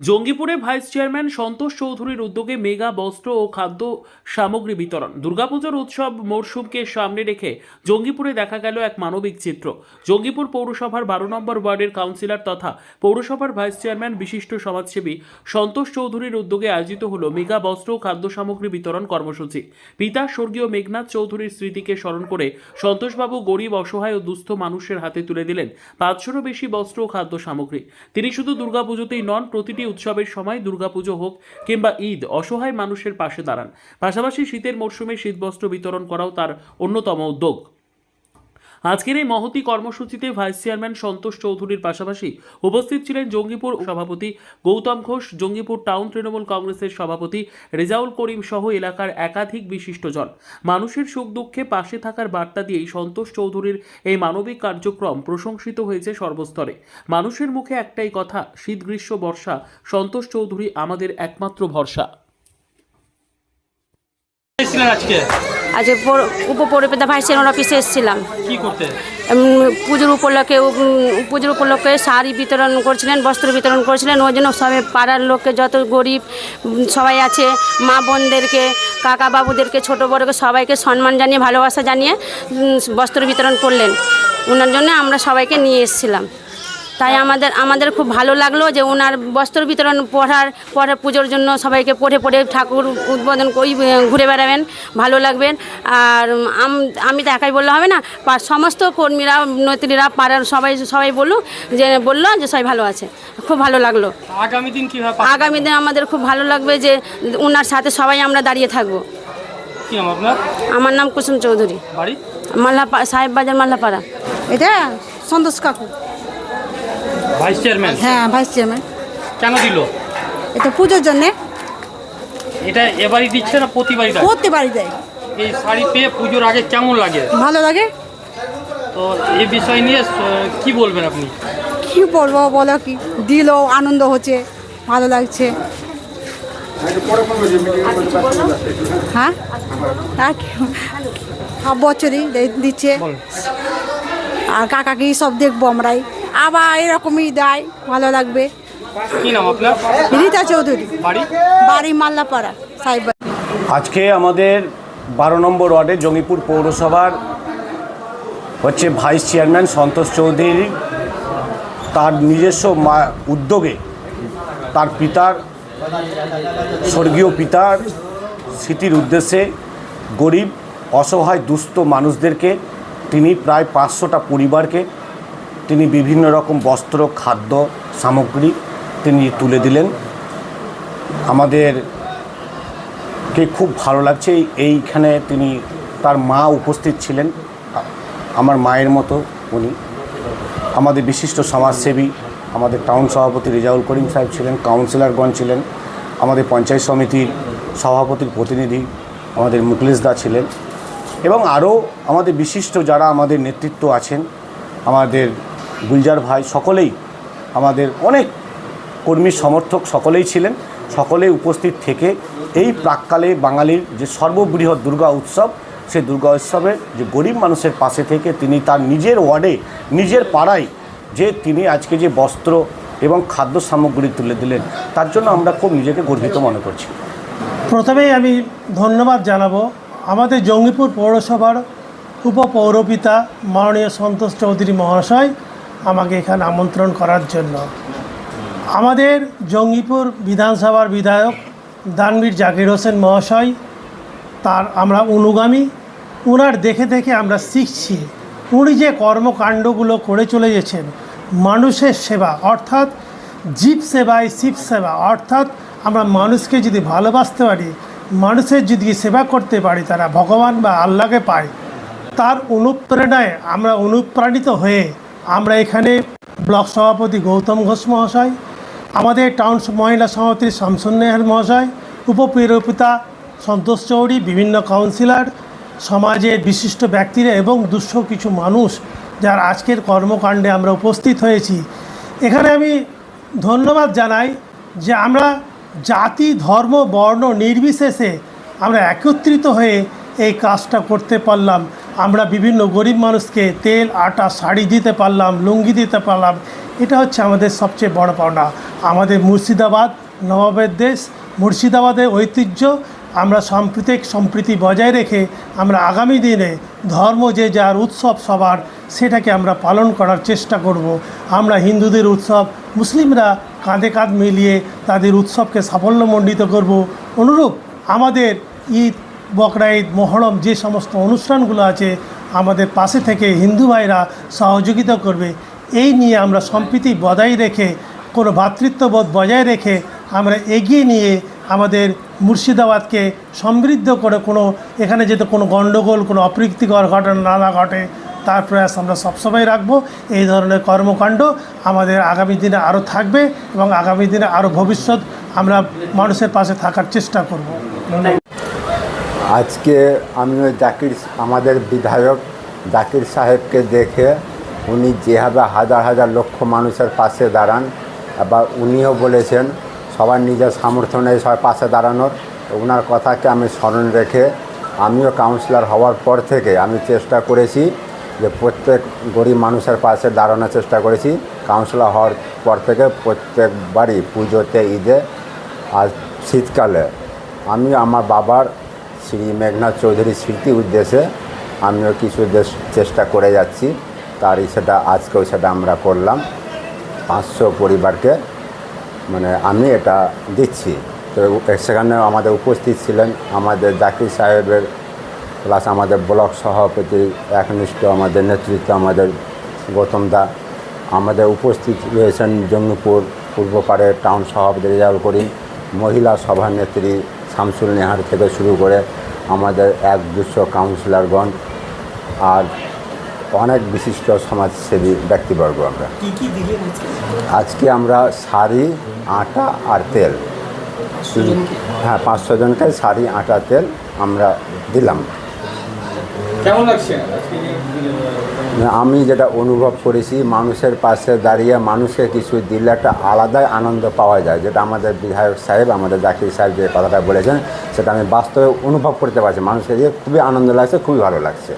জঙ্গিপুরে vice chairman সন্তোষ চৌধুরীর উদ্যোগে mega বস্ত্র ও খাদ্য সামগ্রী বিতরণ। দুর্গাপুজোর উৎসব মরশুমকে সামনে রেখে জঙ্গিপুরে দেখা গেল এক মানবিক চিত্র। জঙ্গিপুর পৌরসভার বারো নম্বর ওয়ার্ডের কাউন্সিলর তথা পৌরসভার ভাইস চেয়ারম্যান বিশিষ্ট সমাজসেবী সন্তোষ চৌধুরীর উদ্যোগে আয়োজিত হলো মেগা বস্ত্র ও খাদ্য সামগ্রী বিতরণ কর্মসূচি। পিতা স্বর্গীয় মেঘনাথ চৌধুরীর স্মৃতিকে স্মরণ করে সন্তোষবাবু গরিব, অসহায় ও দুস্থ মানুষের হাতে তুলে দিলেন পাঁচশোরও বেশি বস্ত্র ও খাদ্য সামগ্রী। তিনি শুধু দুর্গাপুজোতেই নন, প্রতিটি উৎসবের সময় দুর্গাপুজো হোক কিংবা ঈদ, অসহায় মানুষের পাশে দাঁড়ান। পাশাপাশি শীতের মরশুমে শীতবস্ত্র বিতরণ করাও তার অন্যতম উদ্যোগ। আজকের এই মহতি কর্মসূচিতে ভাইস চেয়ারম্যান সন্তোষ চৌধুরীর পাশাপাশি উপস্থিত ছিলেন জঙ্গিপুর সভাপতি গৌতম ঘোষ, জঙ্গিপুর টাউন তৃণমূল কংগ্রেসের সভাপতি রেজাউল করিম সহ এলাকার একাধিক বিশিষ্টজন। মানুষের সুখ দুঃখে পাশে থাকার বার্তা দিয়েই সন্তোষ চৌধুরীর এই মানবিক কার্যক্রম প্রশংসিত হয়েছে সর্বস্তরে। মানুষের মুখে একটাই কথা, শীত, গ্রীষ্ম, বর্ষা। সন্তোষ চৌধুরী আমাদের একমাত্র ভরসা। আজকে। আজ পৌর- উপপৌরপিতা ভাইস চেয়ারম্যান অফিসে এসেছিলাম। কি করতে? উম, পুজোর উপলক্ষে পুজোর উপলক্ষে শাড়ি বিতরণ করছিলেন বস্ত্র বিতরণ করছিলেন। ওই জন্য সবাই পাড়ার লোককে যত গরিব সবাই আছে মা বোনদেরকে কাকা বাবুদেরকে ছোট বড়কে সবাইকে সম্মান জানিয়ে ভালোবাসা জানিয়ে বস্ত্র বিতরণ করলেন। ওনার জন্য আমরা সবাইকে নিয়ে এসেছিলাম। তাই আমাদের আমাদের খুব ভালো লাগল যে ওনার বস্ত্র বিতরণ পড়ার পরে পুজোর জন্য সবাইকে পড়ে পড়ে ঠাকুর উদ্বোধন ওই ঘুরে বেড়াবেন ভালো লাগবেন। আর আমি তো একাই বললে হবে না পা- সমস্ত কর্মীরা নেত্রীরা পাড়ার সবাই সবাই বলল যে বলল যে সবাই ভালো আছে। খুব ভালো লাগল। আগামী দিন কীভাবে আগামী দিনে আমাদের খুব ভালো লাগবে যে ওনার সাথে সবাই আমরা দাঁড়িয়ে থাকব। কি নাম আপনার? আমার নাম কুসুম চৌধুরী। বাড়ি? মাল্লা সাহেব বাজার মাল্লাপাড়া। এটা সন্তোষ কাকু। ভাইস চেয়ারম্যান হ্যাঁ ভাইস চেয়ারম্যান কেন দিল? এটা পুজোর জন্যে। এটা এবারই দিচ্ছে না প্রতিবারই দেয়? করতে পারি দেয়। এই শাড়ি পেয়ে পুজোর আগে কেমন লাগে? ভালো লাগে। তো এই বিষয় নিয়ে কি বলবেন আপনি? কি বলব বলো কি? দিল আনন্দ হচ্ছে ভালো লাগছে। হ্যাঁ? আর বছরই দিচ্ছে। আর কাকাকে সব দেখব আমরাই। আবার এরকমই দেয় ভালো লাগবে। কি নাম আপনার? রীতা চৌধুরী। বাড়ি? বাড়ি মাল্লাপাড়া সাহেব আজকে আমাদের বারো নম্বর ওয়ার্ডে জঙ্গিপুর পৌরসভার হচ্ছে ভাইস চেয়ারম্যান সন্তোষ চৌধুরী তার নিজস্ব মা উদ্যোগে তার পিতার স্বর্গীয় পিতার স্মৃতির উদ্দেশ্যে গরিব অসহায় দুস্থ মানুষদেরকে তিনি প্রায় পাঁচশোটা পরিবারকে তিনি বিভিন্ন রকম বস্ত্র, খাদ্য, সামগ্রী তিনি তুলে দিলেন। আমাদের কে খুব ভালো লাগছে। এইখানে তিনি তার মা উপস্থিত ছিলেন, আমার মায়ের মতো উনি। আমাদের বিশিষ্ট সমাজসেবী, আমাদের টাউন সভাপতি রেজাউল করিম সাহেব ছিলেন, কাউন্সিলরগণ ছিলেন, আমাদের পঞ্চায়েত সমিতির সভাপতির প্রতিনিধি, আমাদের মুকলেশ দা ছিলেন এবং আরও আমাদের বিশিষ্ট যারা আমাদের নেতৃত্ব আছেন, আমাদের গুলজার ভাই সকলেই আমাদের অনেক কর্মী সমর্থক সকলেই ছিলেন। সকলেই উপস্থিত থেকে এই প্রাককালে বাঙালির যে সর্ববৃহৎ দুর্গা উৎসব, সেই দুর্গা উৎসবে যে গরিব মানুষের পাশে থেকে তিনি তার নিজের ওয়ার্ডে, নিজের পাড়ায় যে তিনি আজকে যে বস্ত্র এবং খাদ্য সামগ্রী তুলে দিলেন, তার জন্য আমরা খুব নিজেকে গর্বিত মনে করছি। প্রথমেই আমি ধন্যবাদ জানাব আমাদের জঙ্গিপুর পৌরসভার উপপৌরপিতা মাননীয় সন্তোষ চৌধুরী মহাশয় আমাকে এখানে আমন্ত্রণ করার জন্য। আমাদের জঙ্গিপুর বিধানসভার বিধায়ক দানবীর জাকির হোসেন মহাশয়, তার আমরা অনুগামী। ওনার দেখে দেখে আমরা শিখছি, উনি যে কর্মকাণ্ডগুলো করে চলে গেছেন, মানুষের সেবা, অর্থাৎ জীব সেবায় শিব সেবা, অর্থাৎ আমরা মানুষকে যদি ভালোবাসতে পারি, মানুষের যদি সেবা করতে পারি, তারা ভগবান বা আল্লাহকে পায়, তার অনুপ্রেরণায় আমরা অনুপ্রাণিত হয়ে আমরা এখানে ব্লক সভাপতি গৌতম ঘোষ মহাশয়, আমাদের টাউন মহিলা সভাপতি শামসুন নেহার মহাশয় উপপৌরপিতা সন্তোষ চৌড়ি বিভিন্ন কাউন্সিলর সমাজের বিশিষ্ট ব্যক্তিরা এবং দুঃস্থ কিছু মানুষ যার আজকের কর্মকাণ্ডে আমরা উপস্থিত হয়েছি। এখানে আমি ধন্যবাদ জানাই যে আমরা জাতি, ধর্ম, বর্ণ নির্বিশেষে আমরা একত্রিত হয়ে এই কাজটা করতে পারলাম। আমরা বিভিন্ন গরিব মানুষকে তেল, আটা, শাড়ি দিতে পারলাম, লুঙ্গি দিতে পারলাম। এটা হচ্ছে আমাদের সবচেয়ে বড় পাওনা। আমাদের মুর্শিদাবাদ, নবাবের দেশ, মুর্শিদাবাদের ঐতিহ্য আমরা সাম্প্রতিক সম্প্রীতি বজায় রেখে আমরা আগামী দিনে ধর্ম যে যার উৎসব সবার, সেটাকে আমরা পালন করার চেষ্টা করব। আমরা হিন্দুদের উৎসব, মুসলিমরা কাঁধে কাঁধ মিলিয়ে তাদের উৎসবকে সাফল্যমণ্ডিত করব। অনুরূপ আমাদের ঈদ বকরা ঈদ মহরম যে সমস্ত অনুষ্ঠানগুলো আছে, আমাদের পাশে থেকে হিন্দু ভাইরা সহযোগিতা করবে। এই নিয়ে আমরা সম্প্রীতি বজায় রেখে, কোনো ভ্রাতৃত্ববোধ বজায় রেখে আমরা এগিয়ে নিয়ে আমাদের মুর্শিদাবাদকে সমৃদ্ধ করে কোনো, এখানে যাতে কোনো গণ্ডগোল, কোনো অপ্রীতিকর ঘটনা না না ঘটে, তার প্রয়াস আমরা সবসময় রাখব। এই ধরনের কর্মকাণ্ড আমাদের আগামী দিনে আরও থাকবে এবং আগামী দিনে আরও ভবিষ্যৎ আমরা মানুষের পাশে থাকার চেষ্টা করব। আজকে আমি ওই জাকির আমাদের বিধায়ক জাকির সাহেবকে দেখে উনি যেভাবে হাজার হাজার লক্ষ মানুষের পাশে দাঁড়ান, আবার উনিও বলেছেন সবার নিজের সামর্থ্য নেই সবার পাশে দাঁড়ানোর। ওনার কথাকে আমি স্মরণ রেখে আমিও কাউন্সিলর হওয়ার পর থেকে আমি চেষ্টা করেছি যে প্রত্যেক গরিব মানুষের পাশে দাঁড়ানোর চেষ্টা করেছি। কাউন্সিলর হওয়ার পর থেকে প্রত্যেকবারই পুজোতে, ঈদে, আর শীতকালে আমি আমার বাবার শ্রী মেঘনাথ চৌধুরীর স্মৃতি উদ্দেশ্যে আমিও কিছু চেষ্টা করে যাচ্ছি। তারই সেটা আজকেও সেটা আমরা করলাম। পাঁচশো পরিবারকে মানে আমি এটা দিচ্ছি। তো সেখানে আমাদের উপস্থিত ছিলেন আমাদের জাকির সাহেবের প্লাস আমাদের ব্লক সভাপতি, একনিষ্ঠ আমাদের নেতৃত্ব আমাদের গৌতম দা। আমাদের উপস্থিত রয়েছেন জঙ্গিপুর পূর্বপাড়ের টাউন সভাপতি রেজাউল করিম, মহিলা সভানেত্রী শামসুল নেহার থেকে শুরু করে আমাদের এক দুশো কাউন্সিলরগণ আর অনেক বিশিষ্ট সমাজসেবী ব্যক্তিবর্গ আমরা। আজকে? আমরা শাড়ি আটা আর তেল। হ্যাঁ পাঁচশো জনকে শাড়ি আটা তেল আমরা দিলাম। কেমন লাগছে? আমি যেটা অনুভব করেছি, মানুষের পাশে দাঁড়িয়ে মানুষকে কিছু দিলে একটা আলাদাই আনন্দ পাওয়া যায়। যেটা আমাদের বিধায়ক সাহেব, আমাদের জাকির সাহেব যে কথাটা বলেছেন, সেটা আমি বাস্তবে অনুভব করতে পারছি। মানুষকে দিয়ে খুবই আনন্দ লাগছে, খুবই ভালো লাগছে।